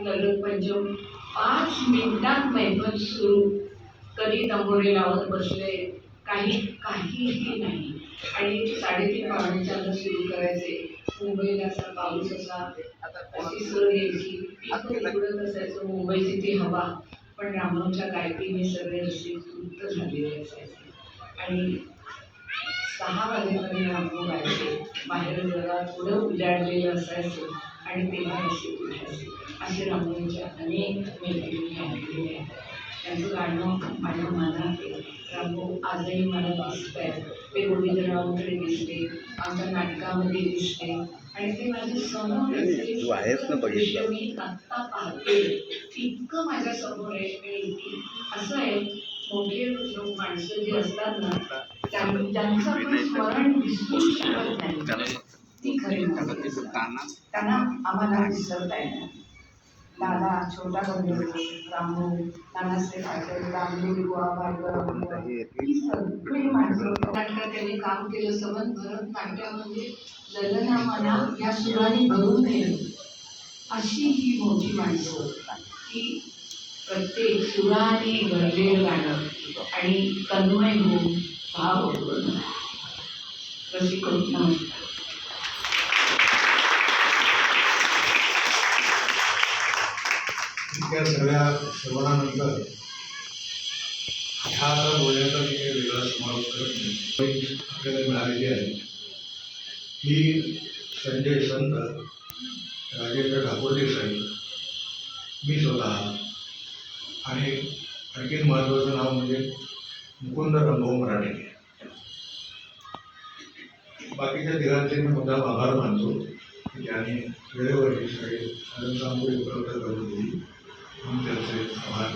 ललत पाच मिनिटात मैफल सुरू. कधी तंबोरे लावत बसले काही काहीही नाही. आणि साडेतीन पावणेच्या सुरू करायचे. मुंबईला असा पाऊस असा अशी सर यायची. इकडं उडत असायचं मुंबईची ती हवा. पण रामभाऊच्या गायकीने सगळे असे तृप्त झालेले असायचे. आणि सहा वाजेपर्यंत रामभाऊ गायचे. बाहेर जरा थोडं उजाडलेलं असायचं. आणि तेव्हा असे रामभाऊच्या अनेक मैत्रिणी ऐकलेल्या आहेत. त्यांचं गाणं माझ्या मनात आहे. रामभाऊ आजही मला दिसत आहेत ते गोविंदरावांकडे दिसते आमच्या नाटकामध्ये दिसते आणि ते माझ्यासमोर असे तू आहेस ना बघितलं. दृश्य मी आत्ता पाहते. इतकं माझ्यासमोर आहे. असं आहे मोठे लोक माणसं जी असतात ना त्यां- ज्यांचं आपण स्मरण विसरू शकत नाही. ती त्यांना आम्हाला विसरता येणार दादा छोटा बंधू रामू नानासाहेब पाटील रामदेव बुवा भार्गव ही सगळी माणसं. नाटकात त्यांनी काम केलं समज भरत म्हणजे ललना मना या सुराने भरून नये अशी ही मोठी माणसं की प्रत्येक सुराने भरलेलं गाणं. आणि तन्मय होऊन भाव कशी रसिक नमस्कार या सगळ्या श्रवणानंतर ह्या आता बोलण्याचा मी वेगळा समारोप करत नाही. आपल्याला मिळालेली आहे. ही संजय संत राजेंद्र ठाकूरजी साहेब मी स्वतः आणि आणखीन महत्त्वाचं नाव म्हणजे मुकुंद रंभाऊ मराठे. बाकीच्या तिघांचे मी मोठा आभार मानतो की त्याने वेळेवर ही सगळी साधनसामुग्री उपलब्ध करून दिली. म्हणून त्यांचे आभार